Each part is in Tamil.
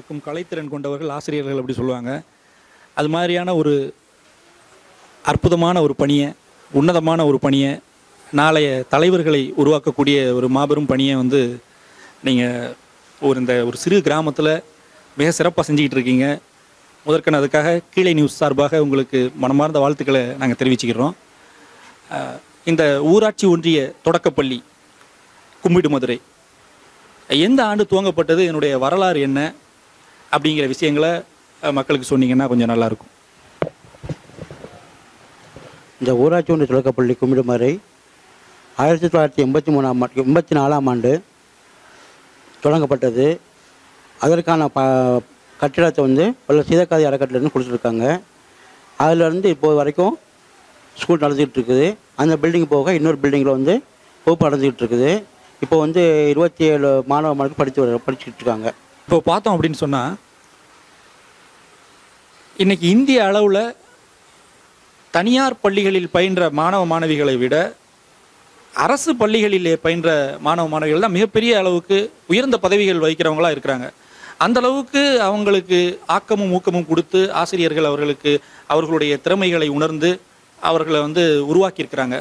கூட கலைத்திறன் கொண்டவர்கள் ஆசிரியர்கள் அப்படி சொல்லுவாங்க. அது மாதிரியான ஒரு அற்புதமான ஒரு பணியை உன்னதமான ஒரு பணியை நாளைய தலைவர்களை உருவாக்கக்கூடிய ஒரு மாபெரும் பணியை வந்து நீங்கள் ஒரு இந்த ஒரு சிறு கிராமத்தில் மிக சிறப்பாக செஞ்சுக்கிட்டு இருக்கீங்க. முதற்கன் அதுக்காக கீழே நியூஸ் சார்பாக உங்களுக்கு மனமார்ந்த வாழ்த்துக்களை நாங்கள் தெரிவிச்சுக்கிறோம். இந்த ஊராட்சி ஒன்றிய தொடக்கப்பள்ளி கும்பிடு மதுரை. எந்த ஆண்டு துவங்கப்பட்டது? என்னுடைய வரலாறு என்ன? அப்படிங்கிற விஷயங்களை மக்களுக்கு சொன்னீங்கன்னா கொஞ்சம் நல்லாயிருக்கும். இந்த ஊராட்சி ஒன்றிய தொடக்கப்பள்ளி கும்பிடுமறை ஆயிரத்தி தொள்ளாயிரத்தி எண்பத்தி மூணாம் ஆண்டு எண்பத்தி நாலாம் ஆண்டு தொடங்கப்பட்டது. அதற்கான ப கட்டிடத்தை வந்து பல சீதக்காதி அறக்கட்டிலேருந்து கொடுத்துருக்காங்க. அதிலிருந்து இப்போது வரைக்கும் ஸ்கூல் நடந்துக்கிட்டு இருக்குது அந்த பில்டிங் போக இன்னொரு பில்டிங்கில் வந்து வகுப்பு நடந்துக்கிட்டு இருக்குது இப்போ வந்து இருபத்தி ஏழு மாணவ மாணவர்கள் படித்து வர படிச்சுக்கிட்டு இருக்காங்க இப்போ பார்த்தோம் அப்படின்னு சொன்னால் இன்னைக்கு இந்திய அளவில் தனியார் பள்ளிகளில் பயின்ற மாணவ மாணவிகளை விட அரசு பள்ளிகளிலே பயின்ற மாணவ மாணவிகள் தான் மிகப்பெரிய அளவுக்கு உயர்ந்த பதவிகள் வகிக்கிறவங்களா இருக்கிறாங்க. அந்த அளவுக்கு அவங்களுக்கு ஆக்கமும் ஊக்கமும் கொடுத்து ஆசிரியர்கள் அவர்களுக்கு அவர்களுடைய திறமைகளை உணர்ந்து அவர்களை வந்து உருவாக்கியிருக்கிறாங்க.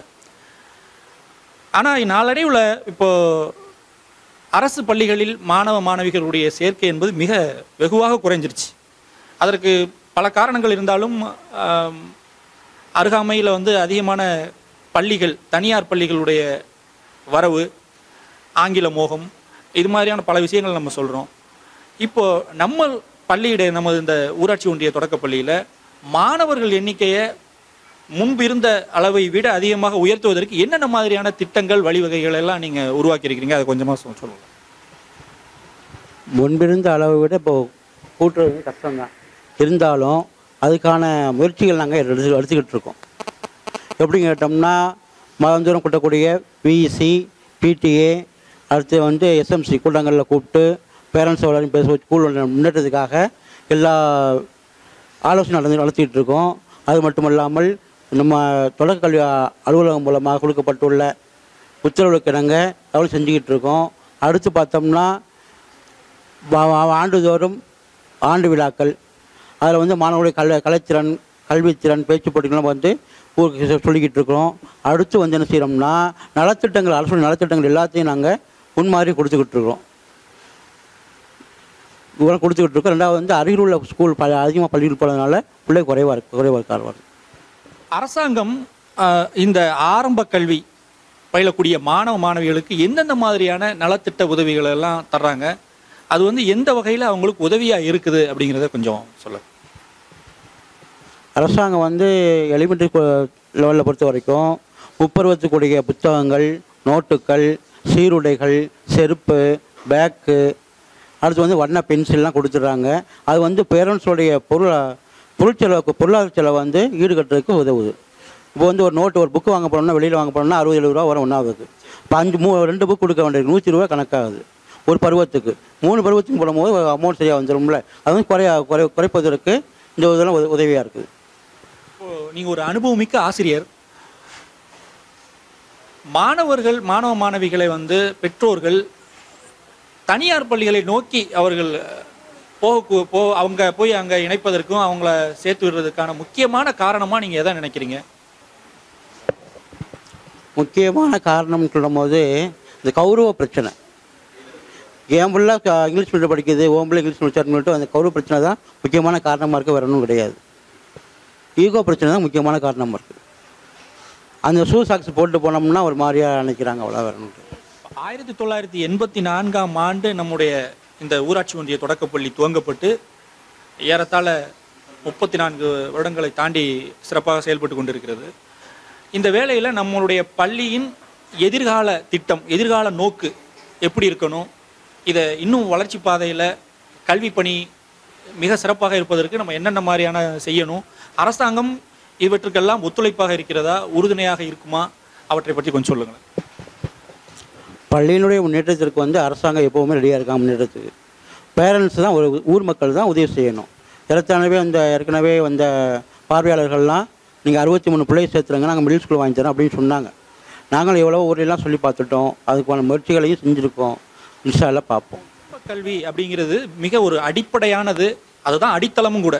ஆனால் நாளடைவில் இப்போது அரசு பள்ளிகளில் மாணவ மாணவிகளுடைய சேர்க்கை என்பது மிக வெகுவாக குறைஞ்சிருச்சு. அதற்கு பல காரணங்கள் இருந்தாலும் அருகாமையில் வந்து அதிகமான பள்ளிகள் தனியார் பள்ளிகளுடைய வரவு ஆங்கில மோகம் இது மாதிரியான பல விஷயங்கள் நம்ம சொல்கிறோம் இப்போது நம்ம பள்ளியிட நமது இந்த ஊராட்சி ஒன்றிய தொடக்கப் பள்ளியில் மாணவர்கள் எண்ணிக்கையை முன்பு இருந்த அளவை விட அதிகமாக உயர்த்துவதற்கு என்னென்ன மாதிரியான திட்டங்கள் வழிவகைகள் எல்லாம் நீங்கள் உருவாக்கியிருக்கிறீங்க? அதை கொஞ்சமாக சொல்லுங்கள் முன்பிருந்த அளவை விட இப்போ கூட்டுறது கஷ்டம்தான். இருந்தாலும் அதுக்கான முயற்சிகள் நாங்கள் எடுத்து எடுத்துக்கிட்டு இருக்கோம். எப்படின்னு கேட்டோம்னா மதந்தூரம் கூட்டக்கூடிய பிஇசி பிடிஏ அடுத்து வந்து எஸ்எம்சி கூட்டங்களில் கூப்பிட்டு பேரண்ட்ஸ் வளரும் பேச ஸ்கூல் முன்னேற்றத்துக்காக எல்லா ஆலோசனை நடந்து நடத்திக்கிட்டு இருக்கோம். அது மட்டும் இல்லாமல் நம்ம தொடக்கல்வி அலுவலகம் மூலமாக கொடுக்கப்பட்டுள்ள உத்தரவுக்கு நாங்கள் கவலை செஞ்சுக்கிட்டு இருக்கோம். அடுத்து பார்த்தோம்னா ஆண்டுதோறும் ஆண்டு விழாக்கள். அதில் வந்து மாணவர்களுடைய கல கலைத்திறன் கல்வித்திறன் பேச்சு போட்டிகளும் வந்து ஊருக்கு சொல்லிக்கிட்டு இருக்கிறோம் அடுத்து வந்து என்ன செய்கிறோம்னா நலத்திட்டங்கள் அரசு நலத்திட்டங்கள் எல்லாத்தையும் நாங்கள் முன்மாதிரி கொடுத்துக்கிட்டு இருக்கிறோம் இவ்வளோ கொடுத்துக்கிட்டு இருக்கோம். ரெண்டாவது வந்து அருகில் உள்ள ஸ்கூல் ப அதிகமாக பள்ளிகள் போகிறதுனால பிள்ளை குறைவாக இருக்கு குறைவாக இருக்கார் அரசாங்கம் இந்த ஆரம்ப கல்வி பயிலக்கூடிய மாணவ மாணவிகளுக்கு எந்தெந்த மாதிரியான நலத்திட்ட உதவிகள் எல்லாம் தர்றாங்க? அது வந்து எந்த வகையில் அவங்களுக்கு உதவியாக இருக்குது அப்படிங்கிறத கொஞ்சம் சொல்ல அரசாங்கம் வந்து எலிமெண்ட்ரி லெவலில் பொறுத்த வரைக்கும் முப்பருவத்துக்குரிய புத்தகங்கள் நோட்டுகள் சீருடைகள் செருப்பு பேக்கு அடுத்து வந்து வண்ண பென்சில்லாம் கொடுத்துட்றாங்க. அது வந்து பேரண்ட்ஸோடைய பொருள் பொருட்செலவுக்கு பொருளாதார செலவு வந்து ஈடுகட்டுறதுக்கு உதவுது. இப்போ வந்து ஒரு நோட்டு ஒரு புக்கு வாங்க போனோம்னா வெளியில் வாங்க போனோம்னா அறுபது எழுபது ரூபா வரும் ஒன்றாவது இப்போ அஞ்சு மூ ரெண்டு புக் கொடுக்க வேண்டியது நூற்றி ரூபா கணக்காகுது. ஒரு பருவத்துக்கு. மூணு பருவத்துக்கு போடும்போது அமௌண்ட் சரியாக வந்துடும்ல அது வந்து குறைய குறை குறைப்பதற்கு இந்த இதெல்லாம் உத- உதவியாக இருக்குது. இப்போ நீங்கள் ஒரு அனுபவமிக்க ஆசிரியர். மாணவர்கள் மாணவ மாணவிகளை வந்து பெற்றோர்கள் தனியார் பள்ளிகளை நோக்கி அவர்கள் போக போ அவங்க போய் அங்கே இணைப்பதற்கும் அவங்கள சேர்த்து விடுறதுக்கான முக்கியமான காரணமாக நீங்கள் எதை நினைக்கிறீங்க? முக்கியமான காரணம்னு சொல்லும்போது இந்த கௌரவ பிரச்சனை. என் பிள்ளை இங்கிலீஷ் மீடியம் படிக்குது ஓம் பிள்ளை இங்கிலீஷ் மீடியம் சொல்லிட்டு அந்த கௌரவ பிரச்சனை தான் முக்கியமான காரணமாக இருக்க ஒன்றும் கிடையாது. ஈகோ பிரச்சனை தான் முக்கியமான காரணமாக இருக்குது அந்த ஷூ சாக்ஸ் போட்டு போனோம்னா ஒரு மாதிரியாக நினைக்கிறாங்க அவ்வளோ கிடையாது. ஆயிரத்தி தொள்ளாயிரத்தி எண்பத்தி நான்காம் ஆண்டு நம்முடைய இந்த ஊராட்சி ஒன்றிய தொடக்கப்பள்ளி துவங்கப்பட்டு ஏறத்தாழ முப்பத்தி நான்கு வருடங்களை தாண்டி சிறப்பாக செயல்பட்டு கொண்டிருக்கிறது. இந்த வேளையில் நம்மளுடைய பள்ளியின் எதிர்கால திட்டம் எதிர்கால நோக்கு எப்படி இருக்கணும்? இதை இன்னும் வளர்ச்சி பாதையில் கல்வி பணி மிக சிறப்பாக இருப்பதற்கு நம்ம என்னென்ன மாதிரியான செய்யணும்? அரசாங்கம் இவற்றுக்கெல்லாம் ஒத்துழைப்பாக இருக்கிறதா? உறுதுணையாக இருக்குமா? அவற்றை பற்றி கொஞ்சம் சொல்லுங்களேன். பள்ளியினுடைய முன்னேற்றத்திற்கு வந்து அரசாங்கம் எப்போவுமே ரெடியாக இருக்காங்க முன்னேற்றத்துக்கு. பேரண்ட்ஸ் தான் ஒரு ஊர் மக்கள் தான் உதவி செய்யணும். ஏற்கனவே அந்த ஏற்கனவே வந்த பார்வையாளர்கள்லாம் நீங்கள் அறுபத்தி மூணு பிள்ளையை சேர்த்துருங்க நாங்கள் மிடில் ஸ்கூல் வாங்கி தரோம் அப்படின்னு சொன்னாங்க. நாங்களும் எவ்வளோ ஊரெல்லாம் சொல்லி பார்த்துட்டோம். அதுக்கான முயற்சிகளையும் செஞ்சுருக்கோம். இன்ஷால்லாம் பார்ப்போம். கல்வி அப்படிங்கிறது மிக ஒரு அடிப்படையானது. அதுதான் அடித்தளமும் கூட.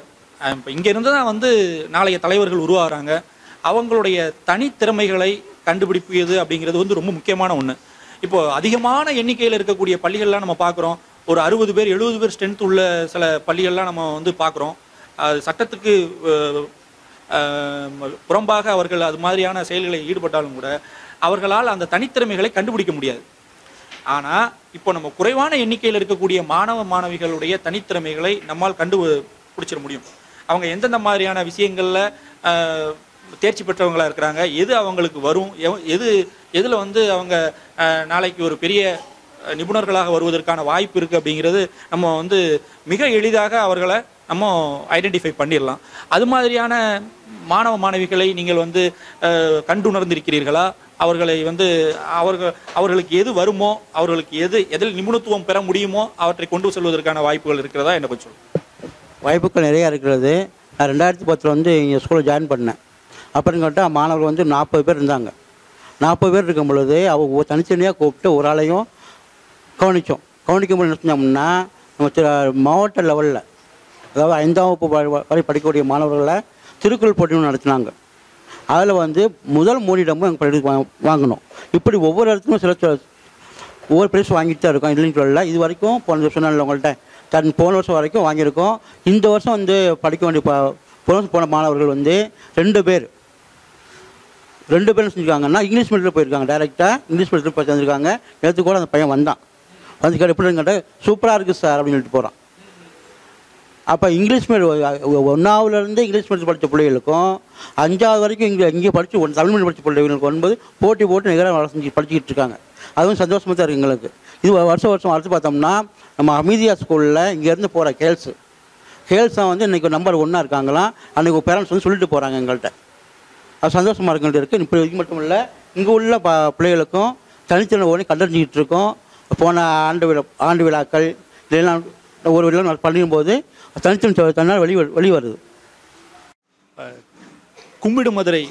இப்போ இங்கேருந்து தான் வந்து நாளைய தலைவர்கள் உருவாகிறாங்க. அவங்களுடைய தனித்திறமைகளை கண்டுபிடிப்பது அப்படிங்கிறது வந்து ரொம்ப முக்கியமான ஒன்று இப்போ அதிகமான எண்ணிக்கையில் இருக்கக்கூடிய பள்ளிகள்லாம் நம்ம பார்க்குறோம். ஒரு அறுபது பேர் எழுபது பேர் ஸ்ட்ரென்த் உள்ள சில பள்ளிகள்லாம் நம்ம வந்து பார்க்குறோம். அது சட்டத்துக்கு புறம்பாக அவர்கள் அது மாதிரியான செயல்களில் ஈடுபட்டாலும் கூட அவர்களால் அந்த தனித்திறமைகளை கண்டுபிடிக்க முடியாது. ஆனால் இப்போ நம்ம குறைவான எண்ணிக்கையில் இருக்கக்கூடிய மாணவ மாணவிகளுடைய தனித்திறமைகளை நம்மால் கண்டு பிடிச்சிட முடியும். அவங்க எந்தெந்த மாதிரியான விஷயங்களில் தேர்ச்சி பெற்றவங்களா இருக்கிறாங்க. எது அவங்களுக்கு வரும்? எது எதுல வந்து அவங்க நாளைக்கு ஒரு பெரிய நிபுணர்களாக வருவதற்கான வாய்ப்பு இருக்கு அப்படிங்கிறது நம்ம வந்து மிக எளிதாக அவர்களை நம்ம ஐடென்டிஃபை பண்ணிடலாம். அது மாதிரியான மாணவ மாணவிகளை நீங்கள் வந்து கண்டுணர்ந்திருக்கிறீர்களா? அவர்களை வந்து அவர்கள் அவர்களுக்கு எது வருமோ அவர்களுக்கு எது எதில் நிபுணத்துவம் பெற முடியுமோ அவற்றை கொண்டு செல்வதற்கான வாய்ப்புகள் இருக்கிறதா? என்ன கொஞ்சம் வாய்ப்புகள் நிறையா இருக்கிறது. நான் ரெண்டாயிரத்தி பத்தில் வந்து இங்கே ஸ்கூலில் ஜாயின் பண்ணேன். அப்புறம் கேட்டால் மாணவர்கள் வந்து நாற்பது பேர் இருந்தாங்க. நாற்பது பேர் இருக்கும் பொழுது அவங்க தனித்தனியாக கூப்பிட்டு ஒரு ஆளையும் கவனித்தோம் கவனிக்கும் போது என்ன செஞ்சோம்னா நம்ம மாவட்ட லெவலில் அதாவது ஐந்தாம் வகுப்பு வரை- வரை படிக்கக்கூடிய மாணவர்களை திருக்குறள் போட்டியும் நடத்தினாங்க. அதில் வந்து முதல் மூணிடமும் எங்கள் பள்ளி வாங்கினோம் இப்படி ஒவ்வொரு இடத்துலையும் சில சில ஒவ்வொரு ப்ரைஸ் வாங்கிட்டு தான் இருக்கோம் இல்லைன்னு சொல்லல. இது வரைக்கும் போன வருஷம் சொன்னேன்ல உங்கள்கிட்ட தன் போன வருஷம் வரைக்கும் வாங்கியிருக்கோம். இந்த வருஷம் வந்து படிக்க வேண்டிய போன வருஷம் போன மாணவர்கள் வந்து ரெண்டு பேர். ரெண்டு பேரும் செஞ்சுருக்காங்கன்னா இங்கிலீஷ் மீடியத்தில் போயிருக்காங்க. டைரெக்டாக இங்கிலீஷ் மீடியத்தில் போய் சேர்ந்துருக்காங்க. நேற்று கூட அந்த பையன் வந்தான். வந்து கேட்டு எப்படி கேட்டால் சூப்பராக இருக்குது சார் அப்படின்னு சொல்லிட்டு போகிறான் அப்போ இங்கிலீஷ் மீடியம் ஒன்றாவதுலேருந்து இங்கிலீஷ் மீடியம் படித்த பிள்ளைகளுக்கும் அஞ்சாவது வரைக்கும் இங்கே இங்கே படித்து ஒன் தமிழ் மீடியம் படித்த பிள்ளைகளுக்கு ஒன்பது போட்டி போட்டு நிகராக வேலை செஞ்சு படிச்சுக்கிட்டு இருக்காங்க. அதுவும் சந்தோஷமாக தான் இருக்குது எங்களுக்கு. இது வருஷம் வருஷம் அடுத்து பார்த்தோம்னா நம்ம அமீதியா ஸ்கூலில் இங்கேருந்து போகிற கேர்ள்ஸு. கேர்ள்ஸாக வந்து இன்றைக்கி நம்பர் ஒன்றா இருக்காங்களாம். அன்றைக்கி பேரண்ட்ஸ் வந்து சொல்லிட்டு போகிறாங்க எங்கள்கிட்ட அது சந்தோஷமாக இருக்க. இருக்குது இப்போ இது மட்டும் இல்லை இங்கே உள்ள ப பிள்ளைகளுக்கும் தனித்தனி ஒன்று கண்டறிஞ்சிக்கிட்டு இருக்கோம். போன ஆண்டு விழா ஆண்டு விழாக்கள் இதெல்லாம் ஒரு விழா பண்ணும்போது தனித்தனி தன்னால் வெளி வெளி வருது கும்பிடு மதுரை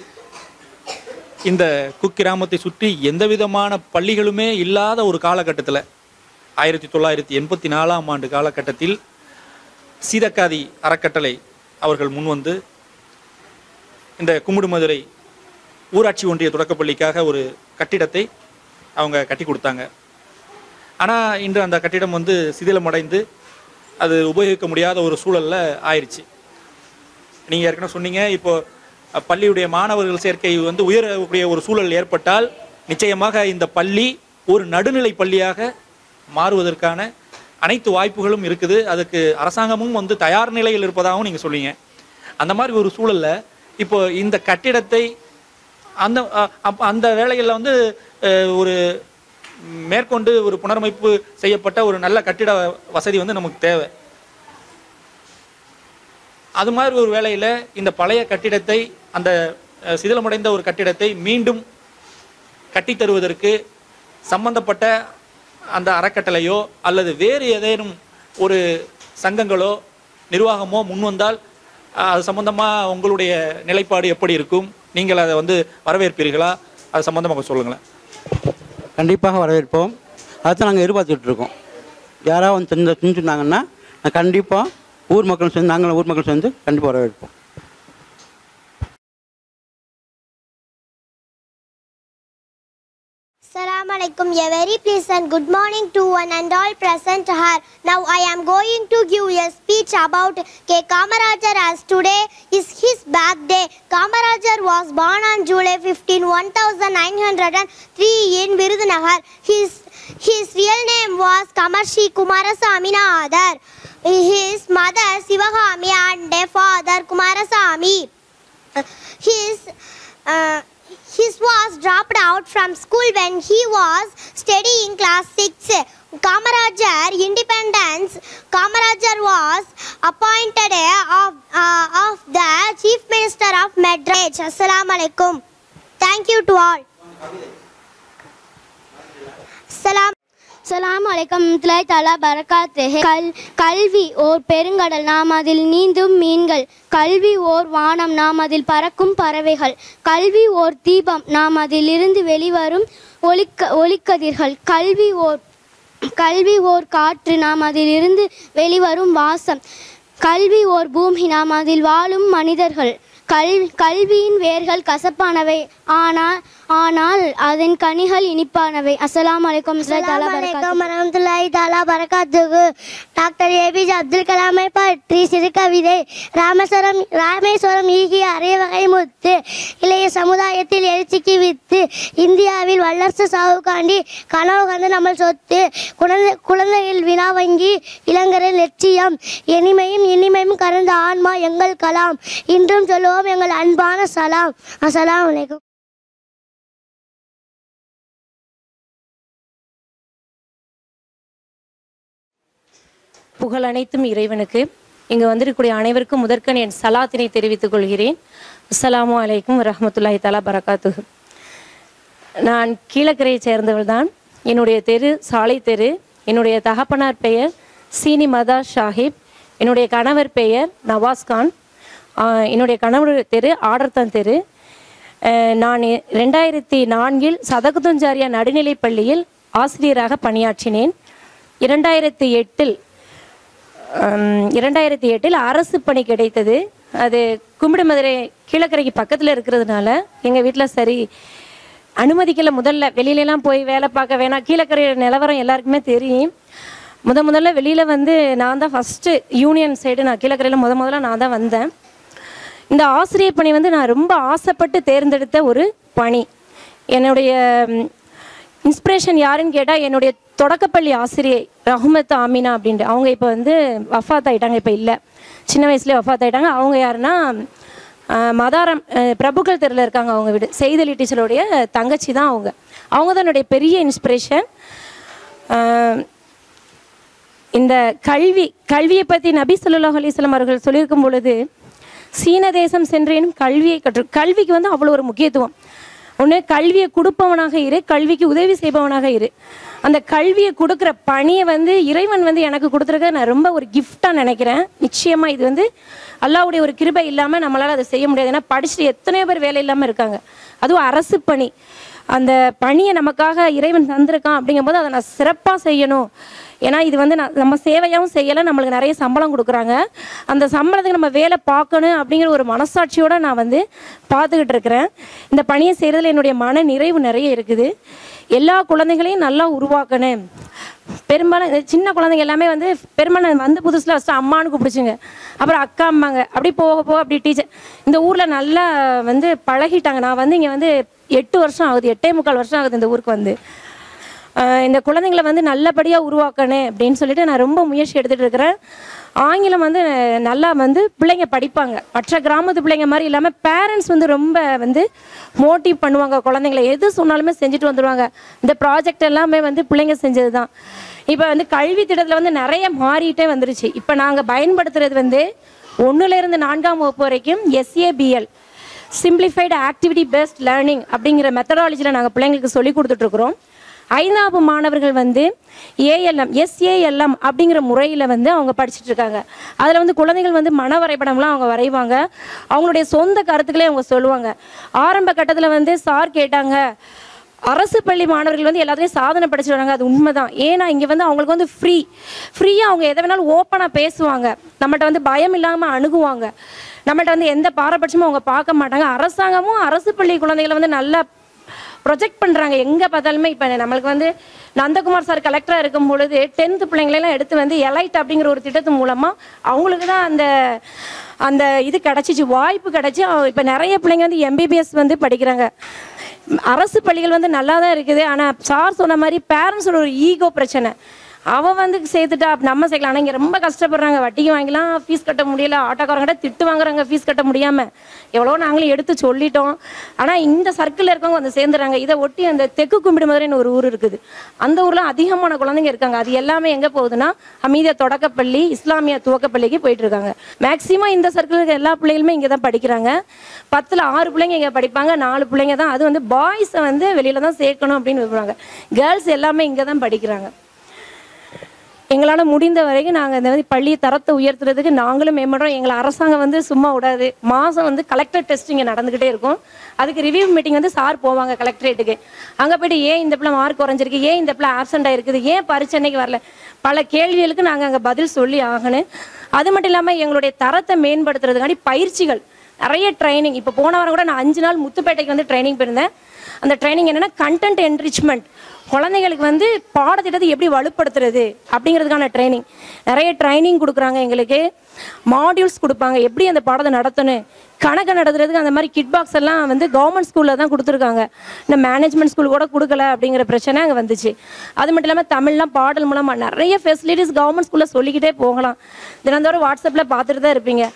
இந்த குக்கிராமத்தை சுற்றி எந்த விதமான பள்ளிகளுமே இல்லாத ஒரு காலகட்டத்தில் ஆயிரத்தி தொள்ளாயிரத்தி எண்பத்தி நாலாம் ஆண்டு காலகட்டத்தில் சீதக்காதி அறக்கட்டளை அவர்கள் முன்வந்து இந்த கும்பிடு மதுரை ஊராட்சி ஒன்றிய தொடக்கப்பள்ளிக்காக ஒரு கட்டிடத்தை அவங்க கட்டி கொடுத்தாங்க. ஆனால் இன்று அந்த கட்டிடம் வந்து சிதிலமடைந்து அது உபயோகிக்க முடியாத ஒரு சூழலில் ஆயிடுச்சு நீங்கள் ஏற்கனவே சொன்னீங்க இப்போது பள்ளியுடைய மாணவர்கள் சேர்க்கை வந்து உயரக்கூடிய ஒரு சூழல் ஏற்பட்டால் நிச்சயமாக இந்த பள்ளி ஒரு நடுநிலை பள்ளியாக மாறுவதற்கான அனைத்து வாய்ப்புகளும் இருக்குது. அதுக்கு அரசாங்கமும் வந்து தயார் நிலையில் இருப்பதாகவும் நீங்கள் சொல்லுவீங்க அந்த மாதிரி ஒரு சூழலில் இப்போ இந்த கட்டிடத்தை அந்த அந்த வேலைகளில் வந்து ஒரு மேற்கொண்டு ஒரு புனரமைப்பு செய்யப்பட்ட ஒரு நல்ல கட்டிட வசதி வந்து நமக்கு தேவை. அது மாதிரி ஒரு வேலையில் இந்த பழைய கட்டிடத்தை அந்த சிதிலமடைந்த ஒரு கட்டிடத்தை மீண்டும் கட்டி தருவதற்கு சம்பந்தப்பட்ட அந்த அறக்கட்டளையோ அல்லது வேறு ஏதேனும் ஒரு சங்கங்களோ நிர்வாகமோ முன்வந்தால் அது சம்பந்தமா உங்களுடைய நிலைப்பாடு எப்படி இருக்கும்? நீங்கள் அதை வந்து வரவேற்பீர்களா? அது சம்பந்தமாக சொல்லுங்களேன். கண்டிப்பாக வரவேற்போம். அதுதான் நாங்கள் எதிர்பார்த்துட்டு இருக்கோம். யாராவது வந்து தெரிஞ்ச செஞ்சுருந்தாங்கன்னா நான் கண்டிப்பாக ஊர் மக்களும் சேர்ந்து நாங்களும் ஊர் மக்கள் சேர்ந்து கண்டிப்பாக வரவேற்போம். Alaikum. A very pleasant good morning to one and all present here. Now I am going to give a speech about K. Kamarajar as today is his birthday. Kamarajar was born on July 15, 1903 in Virudhunagar. His, his real name was Kamarshi Kumarasamy Nadar. His mother Sivagami and father Kumarasamy. His uh, his was dropped out from school when he was studying class 6. Kamarajar Independence Kamarajar was appointed of, uh, of the Chief Minister of Madras. Assalamu alaikum. Thank you to all. அஸ்லாம் வலைக்கம் துலாய் தலா பரக்காத்துஹே கல் கல்வி ஓர் பெருங்கடல் நாம் அதில் நீந்தும் மீன்கள். கல்வி ஓர் வானம் நாம் அதில் பறக்கும் பறவைகள். கல்வி ஓர் தீபம் நாம் அதிலிருந்து வெளிவரும் ஒளிக்க ஒளிக்கதிர்கள் கல்வி ஓர் கல்வி ஓர் காற்று நாம் அதிலிருந்து வெளிவரும் வாசம். கல்வி ஓர் பூமி நாம் அதில் வாழும் மனிதர்கள். கல் கல்வியின் வேர்கள் கசப்பானவை ஆனால் ஆனால் அதன் கனிகள் இனிப்பானவை. அஸ்ஸலாமு அலைக்கும் அஸ்ஸலாமு வரமத்துல்லாஹி தாலா பரகாத்துகு டாக்டர் ஏபிஜே அப்துல் கலாமை பற்றி சிறுகவிதை ராமேஸ்வரம் ராமேஸ்வரம் ஈகிய அரைவகை முத்து இளைய சமுதாயத்தில் எழுச்சிக்கு வித்து இந்தியாவில் வல்லரசு சாவுக்காண்டி கனவு கண்டு நம்ம சொத்து குழந்தை குழந்தைகள் வினா வங்கி இளங்கரின் லட்சியம். இனிமையும் இனிமையும் கறந்த ஆன்மா எங்கள் கலாம். இன்றும் சொல்லுவோம் எங்கள் அன்பான சலாம். அஸ்ஸலாமு அலைக்கும். புகழ் அனைத்தும் இறைவனுக்கு. இங்கு வந்திருக்கக்கூடிய அனைவருக்கும் முதற்கண் என் சலாத்தினை தெரிவித்துக் கொள்கிறேன். அஸ்ஸலாமு அலைக்கும் ரஹமத்துல்லாஹி தலா பரகாத்து நான் கீழக்கரையை சேர்ந்தவள் தான் என்னுடைய தெரு சாலை தெரு என்னுடைய தகப்பனார் பெயர் சீனி மதா ஷாஹிப். என்னுடைய கணவர் பெயர் நவாஸ்கான் என்னுடைய கணவர் தெரு ஆடர்தான் தெரு. நான் ரெண்டாயிரத்தி நான்கில் சதகுதஞ்சாரியா நடுநிலைப் பள்ளியில் ஆசிரியராக பணியாற்றினேன். இரண்டாயிரத்தி எட்டில் இரண்டாயிரத்தி எட்டில் அரசு பணி கிடைத்தது. அது கும்பிடுமதுரை கீழக்கரைக்கு பக்கத்தில் இருக்கிறதுனால எங்கள் வீட்டில் சரி அனுமதிக்கல முதல்ல. வெளியிலலாம் போய் வேலை பார்க்க வேணாம். கீழக்கரை நிலவரம் எல்லாருக்குமே தெரியும். முத முதல்ல வெளியில் வந்து நான் தான் ஃபஸ்ட்டு யூனியன் சைடு நான் கீழக்கரையில் முத முதல்ல நான் தான் வந்தேன். இந்த ஆசிரியர் பணி வந்து நான் ரொம்ப ஆசைப்பட்டு தேர்ந்தெடுத்த ஒரு பணி. என்னுடைய இன்ஸ்பிரேஷன் யாருன்னு கேட்டால் என்னுடைய தொடக்கப்பள்ளி ஆசிரியை ரஹ்மத் ஆமினா அப்படின்ட்டு. அவங்க இப்போ வந்து வஃபாத் ஆயிட்டாங்க இப்போ இல்லை. சின்ன வயசுலேயே வஃபாத் ஆயிட்டாங்க அவங்க யாருன்னா மதாரம் பிரபுக்கள் தெருவில் இருக்காங்க அவங்க வீடு. செய்தலி டீச்சருடைய தங்கச்சி தான் அவங்க. அவங்க தான் என்னுடைய பெரிய இன்ஸ்பிரேஷன் இந்த கல்வி கல்வியை பற்றி நபி ஸல்லல்லாஹு அலிஸ்லாம் அவர்கள் சொல்லியிருக்கும் பொழுது சீன தேசம் சென்றேனும் கல்வியை கற்று கல்விக்கு வந்து அவ்வளோ ஒரு முக்கியத்துவம். ஒன்று கல்வியை கொடுப்பவனாக இரு கல்விக்கு உதவி செய்பவனாக இரு. அந்த கல்வியை கொடுக்குற பணியை வந்து இறைவன் வந்து எனக்கு கொடுத்துருக்க நான் ரொம்ப ஒரு கிஃப்டாக நினைக்கிறேன். நிச்சயமாக இது வந்து அல்லாவுடைய ஒரு கிருபை இல்லாமல் நம்மளால் அதை செய்ய முடியாது. ஏன்னா படிச்சுட்டு எத்தனையோ பேர் வேலை இல்லாமல் இருக்காங்க. அதுவும் அரசு பணி. அந்த பணியை நமக்காக இறைவன் தந்திருக்கான் அப்படிங்கும்போது அதை நான் சிறப்பாக செய்யணும். ஏன்னா இது வந்து நான் நம்ம சேவையாகவும் செய்யலை நம்மளுக்கு நிறைய சம்பளம் கொடுக்குறாங்க. அந்த சம்பளத்துக்கு நம்ம வேலை பார்க்கணும் அப்படிங்கிற ஒரு மனசாட்சியோடு நான் வந்து பார்த்துக்கிட்டு இருக்கிறேன். இந்த பணியை செய்கிறதுல என்னுடைய மன நிறைவு நிறைய இருக்குது. எல்லா குழந்தைகளையும் நல்லா உருவாக்கணும். பெரும்பாலும் சின்ன குழந்தைங்க எல்லாமே வந்து பெரும்பாலும் வந்து புதுசில் ஃபஸ்ட்டு அம்மான்னு கூப்பிடுச்சுங்க. அப்புறம் அக்கா அம்மாங்க. அப்படி போக போக அப்படி டீச்சர் இந்த ஊரில் நல்லா வந்து பழகிட்டாங்க. நான் வந்து இங்கே வந்து எட்டு வருஷம் ஆகுது எட்டே முக்கால் வருஷம் ஆகுது இந்த ஊருக்கு வந்து. இந்த குழந்தைங்களை வந்து நல்லபடியாக உருவாக்கணும் அப்படின்னு சொல்லிட்டு நான் ரொம்ப முயற்சி எடுத்துகிட்டு இருக்கிறேன். ஆங்கிலம் வந்து நல்லா வந்து பிள்ளைங்க படிப்பாங்க. மற்ற கிராமத்து பிள்ளைங்க மாதிரி இல்லாமல் பேரண்ட்ஸ் வந்து ரொம்ப வந்து மோட்டிவ் பண்ணுவாங்க குழந்தைங்களை. எது சொன்னாலுமே செஞ்சுட்டு வந்துடுவாங்க இந்த ப்ராஜெக்ட் எல்லாமே வந்து பிள்ளைங்க செஞ்சது தான் இப்போ வந்து கல்வி திட்டத்தில் வந்து நிறைய மாறிட்டே வந்துருச்சு. இப்போ நாங்கள் பயன்படுத்துறது வந்து ஒன்றுலேருந்து நான்காம் வகுப்பு வரைக்கும் SABL simplified activity based learning அப்படிங்கிற மெத்தடாலஜியில் நாங்கள் பிள்ளைங்களுக்கு சொல்லி கொடுத்துட்ருக்குறோம் ஐந்தாவது மாணவர்கள் வந்து ஏஎல்எம் எஸ்ஏஎல்எம் அப்படிங்கிற முறையில் வந்து அவங்க படிச்சுட்டு இருக்காங்க அதில் வந்து குழந்தைகள் வந்து மன வரைபடம்லாம் அவங்க வரைவாங்க. அவங்களுடைய சொந்த கருத்துக்களே அவங்க சொல்லுவாங்க. ஆரம்ப கட்டத்தில் வந்து சார் கேட்டாங்க அரசு பள்ளி மாணவர்கள் வந்து எல்லாத்துலேயும் சாதனை படிச்சுட்டு வராங்க அது உண்மைதான். ஏன்னா இங்கே வந்து அவங்களுக்கு வந்து ஃப்ரீ ஃப்ரீயாக அவங்க எதை வேணாலும் ஓப்பனாக பேசுவாங்க. நம்மகிட்ட வந்து பயம் இல்லாமல் அணுகுவாங்க. நம்மகிட்ட வந்து எந்த பாரபட்சமும் அவங்க பார்க்க மாட்டாங்க. அரசாங்கமும் அரசு பள்ளி குழந்தைகளை வந்து நல்லா ப்ரொஜெக்ட் பண்ணுறாங்க எங்கே பார்த்தாலுமே இப்போ நம்மளுக்கு வந்து நந்தகுமார் சார் கலெக்டராக இருக்கும் பொழுது டென்த்து பிள்ளைங்களெல்லாம் எடுத்து வந்து எலைட் அப்படிங்கிற ஒரு திட்டத்து மூலமாக அவங்களுக்கு தான் அந்த அந்த இது கிடச்சிச்சு வாய்ப்பு கிடச்சி. இப்போ நிறைய பிள்ளைங்க வந்து எம்பிபிஎஸ் வந்து படிக்கிறாங்க. அரசு பள்ளிகள் வந்து நல்லா தான் இருக்குது. ஆனால் சார் சொன்ன மாதிரி பேரண்ட்ஸோட ஒரு ஈகோ பிரச்சனை. அவன் வந்து சேர்த்துட்டா நம்ம சேர்க்கலாம் ஆனால் இங்கே ரொம்ப கஷ்டப்படுறாங்க. வட்டிக்கு வாங்கிலாம் ஃபீஸ் கட்ட முடியல. ஆட்டோக்காரங்கிட்ட திட்டு வாங்குறாங்க ஃபீஸ் கட்ட முடியாமல் எவ்வளோ நாங்களும் எடுத்து சொல்லிட்டோம். ஆனால் இந்த சர்க்கிளில் இருக்கவங்க வந்து சேர்ந்துறாங்க. இதை ஒட்டி அந்த தெற்கு கும்பிடு மாதிரின்னு ஒரு ஊர் இருக்குது. அந்த ஊரில் அதிகமான குழந்தைங்க இருக்காங்க. அது எல்லாமே எங்கே போகுதுன்னா அமீதிய தொடக்கப்பள்ளி இஸ்லாமிய துவக்கப்பள்ளிக்கு போயிட்டு இருக்காங்க. மேக்ஸிமம் இந்த சர்க்கிளில் எல்லா பிள்ளைகளுமே இங்கே தான் படிக்கிறாங்க. பத்தில் ஆறு பிள்ளைங்க இங்கே படிப்பாங்க நாலு பிள்ளைங்க தான். அது வந்து பாய்ஸை வந்து வெளியில் தான் சேர்க்கணும் அப்படின்னு விரும்புகிறாங்க கேர்ள்ஸ் எல்லாமே இங்கே தான் படிக்கிறாங்க. எங்களால் முடிந்த வரைக்கும் நாங்கள் இந்த மாதிரி பள்ளி தரத்தை உயர்த்துறதுக்கு நாங்களும் மேம்படுறோம். எங்களை அரசாங்கம் வந்து சும்மா விடாது. மாதம் வந்து கலெக்டர் டெஸ்டிங்கை நடந்துக்கிட்டே இருக்கும். அதுக்கு ரிவ்யூ மீட்டிங் வந்து சார் போவாங்க கலெக்டரேட்டுக்கு அங்கே போயிட்டு ஏன் இந்த பிள்ளை மார்க் குறைஞ்சிருக்கு? ஏன் இந்த பிள்ளை ஆப்சண்ட் ஆயிருக்குது ஏன் பரிச்சனைக்கு வரல? பல கேள்விகளுக்கு நாங்கள் அங்கே பதில் சொல்லி ஆகணும். அது மட்டும் இல்லாமல் எங்களுடைய தரத்தை மேம்படுத்துறதுக்காண்டி பயிற்சிகள். நிறைய ட்ரைனிங் இப்போ போன வாரம் கூட நான் அஞ்சு நாள் முத்துப்பேட்டைக்கு வந்து ட்ரைனிங் போயிருந்தேன். அந்த ட்ரைனிங் என்னன்னா கண்டென்ட் என்ரிச்மெண்ட் குழந்தைங்களுக்கு வந்து பாடத்திட்டத்தை எப்படி வலுப்படுத்துறது அப்படிங்கிறதுக்கான ட்ரைனிங் நிறைய ட்ரைனிங் கொடுக்குறாங்க எங்களுக்கு. மாடியூல்ஸ் கொடுப்பாங்க. எப்படி அந்த பாடத்தை நடத்தணும்? கணக்கு நடத்துறதுக்கு அந்த மாதிரி கிட் பாக்ஸ் எல்லாம் வந்து கவர்மெண்ட் ஸ்கூலில் தான் கொடுத்துருக்காங்க. இந்த மேனேஜ்மெண்ட் ஸ்கூல் கூட கொடுக்கல அப்படிங்கிற பிரச்சனை அங்கே வந்துச்சு. அது மட்டும் இல்லாமல் தமிழ்லாம் பாடல் மூலமாக நிறைய ஃபெசிலிட்டிஸ் கவர்மெண்ட் ஸ்கூலில் சொல்லிக்கிட்டே போகலாம். தினந்தோறும் வாட்ஸ்அப்பில் பார்த்துட்டு தான் இருப்பீங்க.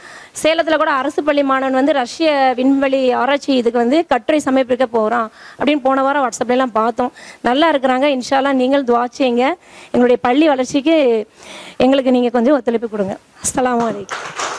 சேலத்தில் கூட அரசு பள்ளி மாணவன் வந்து ரஷ்ய விண்வெளி ஆராய்ச்சி இதுக்கு வந்து கட்டுரை சமர்ப்பிக்க போகிறான் அப்படின்னு போன வாரம் வாட்ஸ்அப்லாம் பார்த்தோம். நல்லா இருக்கிறாங்க. இன்ஷால்லாம் நீங்கள் துவாச்சிங்க. எங்களுடைய பள்ளி வளர்ச்சிக்கு எங்களுக்கு நீங்கள் கொஞ்சம் ஒத்துழைப்பு கொடுங்க. அஸ்லாம் வலைக்கம்